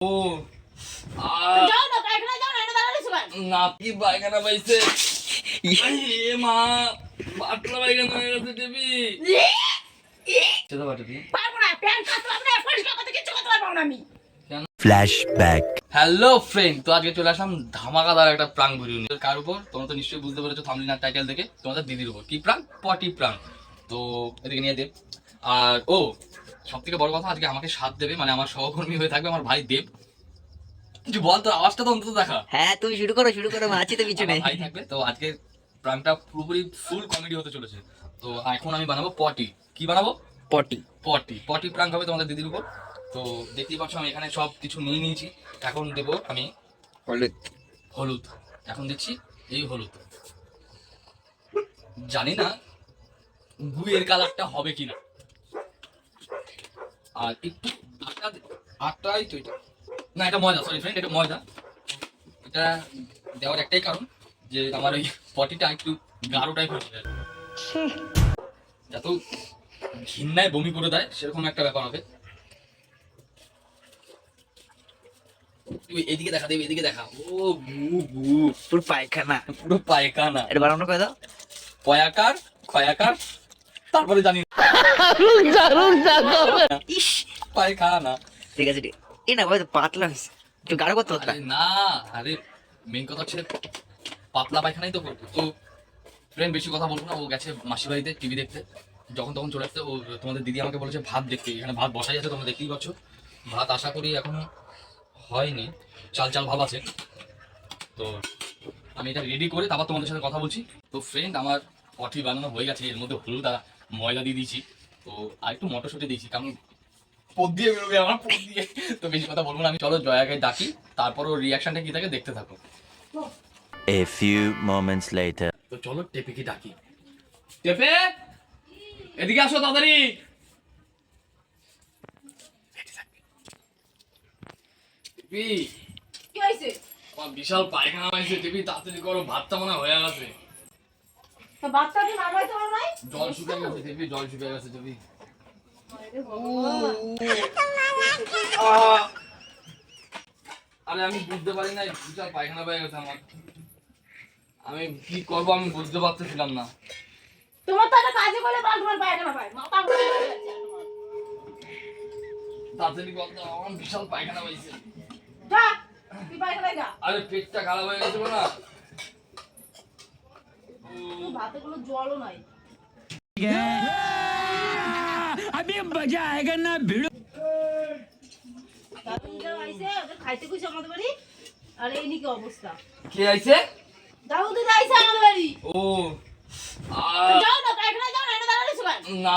ও যাও না পায়খানা যাও না পাইছে? এ মা পাতলা পায়খানা হয়ে গেছে দেবী। সেটা বাটা দিয়ে পারব না প্যান্ট কাটতে না পরিষ্কার করতে কিচ্ছু করতে পারব না আমি Flashback. হ্যালো ফ্রেন্ড তো আজকে চলে আসলাম ধামাকাদার একটা প্রাং ভিডিও নিয়ে। কার উপর? তোমরা তো নিশ্চয়ই বুঝতে পেরেছ টাইটেল তোমাদের দিদির উপর। কি প্রাং পটি প্রাং তো এদিকে নিয়ে দেব আর ও সব থেকে বড় কথা আজকে আমাকে সাথ দেবে মানে আমার সহকর্মী হয়ে থাকবে আমার ভাই দেব। কিছু বল তো আওয়াজটা তো অন্তত দেখা। হ্যাঁ তুমি শুরু করো শুরু করো আছি তো পিছনে। ভাই থাকবে তো আজকে প্রাংটা পুরোপুরি ফুল কমেডি হতে চলেছে। তো এখন আমি বানাবো পটি। কি বানাবো? পটি। পটি। পটি প্রাঙ্ক হবে তোমাদের দিদির উপর। তো দেখতেই পাচ্ছ আমি এখানে সব কিছু নিয়ে নিয়েছি। এখন দেবো আমি হলুদ। হলুদ। এখন দিচ্ছি এই হলুদ। জানি না গুয়ের কালারটা হবে কিনা। আর একটু আটা আটাই তো এটা। না এটা ময়দা সরি ফ্রেন্ড এটা ময়দা। এটা দেওয়ার একটাই কারণ যে আমার ওই পটিটা একটু গাঢ় টাইপের হয়ে যায়। যত ঘিন্নায় বমি করে দেয় সেরকম একটা ব্যাপার হবে। তুই এদিকে দেখা দেবে এদিকে দেখা। ও গু গু। পুরো পায়খানা। পুরো পায়খানা। এটা বানানো করে দাও পয়াকার খয়াকার তারপরে জানি। ইস পায়খানা। ঠিক আছে ঠিক। ভাই পাতলা হয়েছে। একটু গাঢ় করতে হতো না? আরে মেন কথা হচ্ছে পাতলা পায়খানাই তো ফ্রেন্ড বেশি কথা বলব না ও গেছে মাসি বাড়িতে টিভি দেখতে। যখন তখন চলে আসতে ও তোমাদের দিদি আমাকে বলেছে ভাত দেখতে এখানে ভাত বসাই আছে তোমরা দেখতেই পাচ্ছ। ভাত আশা করি এখনও হয়নি। চাল চাল ভালো আছে। তো আমি এটা রেডি করে তারপর তোমাদের সাথে কথা বলছি। তো ফ্রেন্ড আমার পটি বানানো হয়ে গেছে এর মধ্যে হলুদ আর ময়দা দিয়ে দিয়েছি। তো আর একটু মটরশুঁটি দিয়েছি কারণ পদ দিয়ে বেরোবে আমার পদ দিয়ে। তো বেশি কথা বলব না আমি চলো জয়াকে ডাকি তারপর ওর রিয়াকশনটা কি থাকে দেখতে থাকো। A few moments later. তো চলো টেপিকে ডাকি। টেপে! এদিকে আসো তাড়াতাড়ি! টেপি! কি হয়েছে? বিশাল পায়খানা হয়েছে টেপি তাড়াতাড়ি করো ভাতটা মনে হয় হয়ে গেছে। তো বাচ্চা কি নামাইতে পারো নাই? জল শুকিয়ে গেছে টেপি জল শুকিয়ে গেছে টেপি আরে আমি বুঝতে পারি না বিশাল পায়খানা পেয়ে গেছে আমার। আমি কি করব আমি বুঝতে পারতেছিলাম না। তোমার তো একটা কাজে বাল তোমার পায়খানা পায় মাথা ঘুরে যাচ্ছে তোমার। তাড়াতাড়ি বলতো আমার বিশাল পায়খানা পাইছে যা তুই যা। আরে পেটটা খারাপ হয়ে গেছিল না? ভাতে কোনো জলও নাই দাদুরা আইছে ওদের খাইতে কইছে আমাদের বাড়ি। আর এই নিকে অবস্থা। কে আইছে? দাদু আইছে আমাদের বাড়ি। ও যাও না পায়খানা যাও না এটা না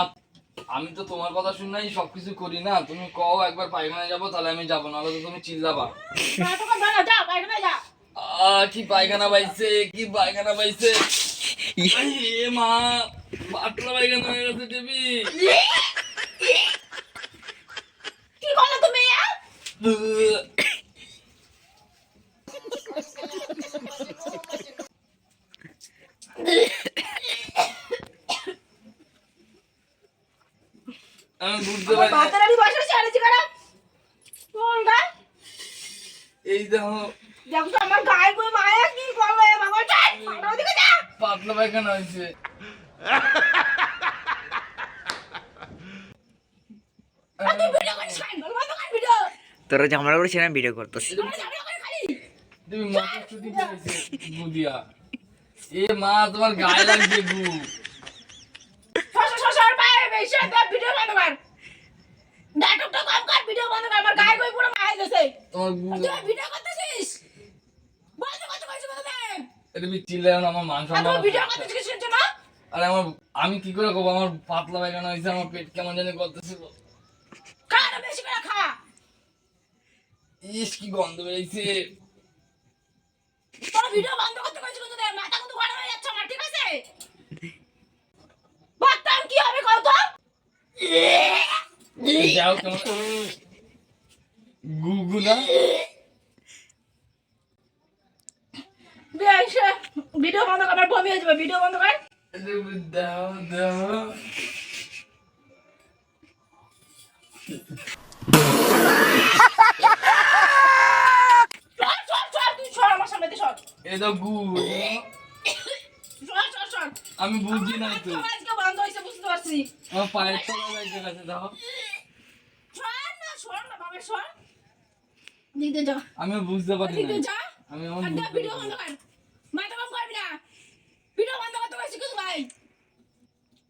আমি তো তোমার কথা শুনাই সবকিছু করি না। তুমি কও একবার পায়খানা যাব তাহলে আমি যাব নাহলে তো তুমি চিল্লাবা। কি পায়খানা পাইছে কি পায়খানা পাইছে? আই, এ মা পাতলা? আমি বুঝতে পারি এই দেখো দেখো আমার গায়ে বই মায়া কি করল এ বাবা যা আমার দিকে যা পাতলা পায়খানা হয়েছে। তোরা ঝামেলা করেছি আমি ভিডিও করতেছি তুমি মটরশুটি দিয়েছে বুদিয়া। এ মা তোমার গায়ে লাগছে গু। তোমার ভিডিও করতেছিস বন্ধ করতে কইছি বন্ধ দে তুমি চিল্লাও না আমার মান আর সম্মান তুই আছে। ভিডিও করতেছিস কিসের জন্য আরে আমার আমি কি করে করব? আমার পাতলা পায়খানা হয়েছে আমার পেট কেমন জানি করতেছিল খা বেশি করে খা। ইস কি গন্ধ বেরিয়েছে তোর ভিডিও বন্ধ করতে কইছি কিন্তু দে মাথা কিন্তু গরম হয়ে যাচ্ছে আমার ঠিক আছে? বাতাম কি হবে কও তো? যাও কেমন গুগু ভিডিও বন্ধ আমার বমি হয়ে যাবে ভিডিও বন্ধ কর। আমি বুঝি নাই তো। আজকে বুঝতে পারছি। না আমি বুঝতে পারছি না আমি ভিডিও বন্ধ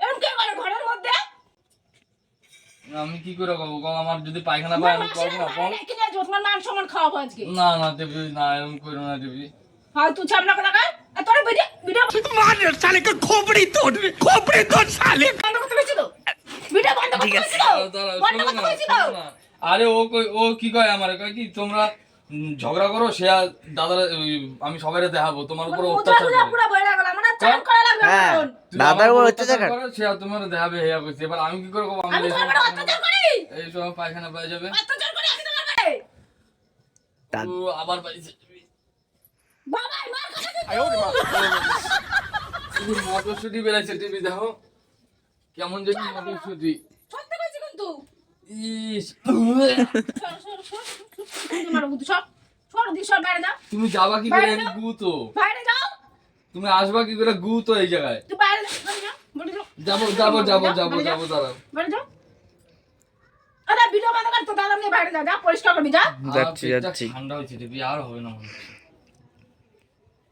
এরকম কে করে ঘরের মধ্যে? আমি কি করে করব? কম আমার যদি পায়খানা পায় আমি করব না কম কিনে আসব তোমার মান সম্মান খাওয়াবো আজকে। না না দেবী না এরকম করো না দেবী। হয় তুই ছামনা কোথাকার আর তোর ভিডিও ভিডিও বন্ধ করতে ভিডিও বন্ধ করতে দাঁড়াও, বন্ধ করতে না। আরে ও কই- ও কি কয় আমার? কয় কি তোমরা ঝগড়া করো সে আর দাদার আমি সবাই দেখাবো তোমার উপর অত্যাচার করে। পুরো বয়ে গেল আমার না চান করা লাগবে হ্যাঁ। এখন দাদার উপর উপর অত্যাচার করো, সে আর তোমার দেখাবে হেয়া করছে এবার আমি কি করে আমি আমি তোমার সময় অত্যাচার করি এই সময় পায়খানা পাই যাবে অত্যাচার করি আমি তোমার গায়ে দাদ- ও আবার পাইছে বাবা মার খাবে শুধু মটরশুটি বেড়াইছে টিভি দেখো কেমন জানি মটরশুটি সত্যি কইছি কিন্তু ইস সর সর সর তোমার বুদ্ধি সর সর দি সর বাইরে যা তুমি যাবা কি করে বাইরে আমি যাও। গু তো বাইরে তুমি আসবা কি করে? গু তো এই জায়গায়। যাব যাব যাব যাব যাব দাঁড়াও।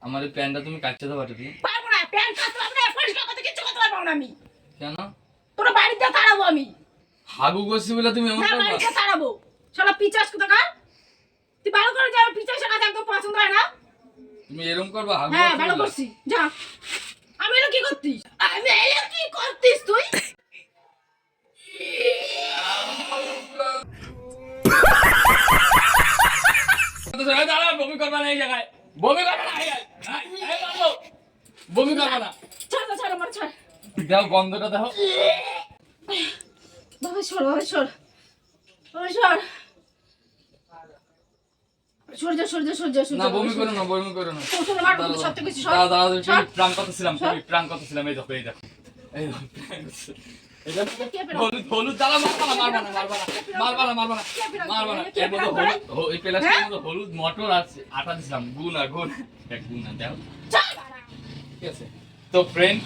আমার মনে এই প্যান্টটা তুমি কাটতে দেবা পারব না প্যান্ট কাটতে পারব না পরিষ্কার করতে কিচ্ছু করতে পারব না আমি। কেন? তোর বাড়িতে তাড়াবো আমি। হাগু করছি বলে তুমি এমন না করবা বাড়িতে তাড়াবো। শালা পিচাস কোথাকার? তুই ভালো করে যা পিচাসের কাছে একদম পছন্দ হয় না। তুমি এরকম করবা হ্যাঁ ভালো করছি। যা। আমি এটা কি করতিস? আমি এটা কি করতিস তুই? বমি করবা না এই জায়গায়। বমি করবা না বমি করবা না। ছাড় ছাড় আমার ছাড়। দেখো গন্ধটা দেখো বাবা সর বাবা সর। বাবা সর। সর যা সর যা সর যা না বমি করো না বমি করো না তোর মার বন্ধু, সত্যি কইছি, সর। দাঁড়াও, দাঁড়াও, তুমি প্রাণ কথা ছিলাম তুমি প্রাণ কথা ছিলাম এই দেখো এই দেখো এই দেখো প্রাণ করছি। এই দেখো, কে পেল? হলুদ হলুদ দাঁড়া মারবা না মারবা না মারবা না মারবা না মারবা না কে পেল? মারবা না কে এর মধ্যে হলুদ এই প্লাস্টিকের? মধ্যে হলুদ মটর আর আটা দিছিলাম গুণ আর গুণ এক গুণ আর দেখো ঠিক আছে তো ফ্রেন্ড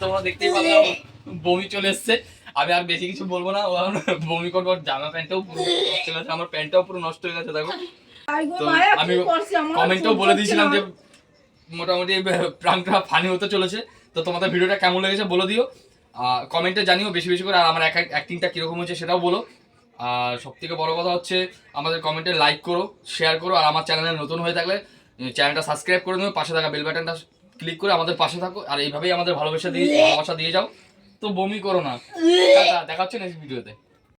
তোমরা দেখতেই পারলে বমি চলে এসছে আমি আর বেশি কিছু বলব না ও বমি করব জামা প্যান্টটাও পুরো হয়ে গেছে আমার প্যান্টটাও পুরো নষ্ট হয়ে গেছে দেখো আমি? কমেন্টেও বলে দিয়েছিলাম। যে মোটামুটি প্রাণটা ফানি হতে চলেছে। তো তোমাদের ভিডিওটা কেমন লেগেছে বলে দিও। কমেন্টে জানিও বেশি বেশি করে আর আমার অ্যাক্টিংটা কীরকম হয়েছে সেটাও বলো। আর সব থেকে বড় কথা হচ্ছে আমাদের কমেন্টে লাইক করো শেয়ার করো আর আমার চ্যানেলে নতুন হয়ে থাকলে চ্যানেলটা সাবস্ক্রাইব করে নেবে পাশে থাকা বেল বাটনটা ক্লিক করে আমাদের পাশে থাকো আর এইভাবেই আমাদের ভালোবাসা দিয়ে ভালোবাসা দিয়ে যাও। তো বমি করো না। দেখা হচ্ছে নেক্সট ভিডিওতে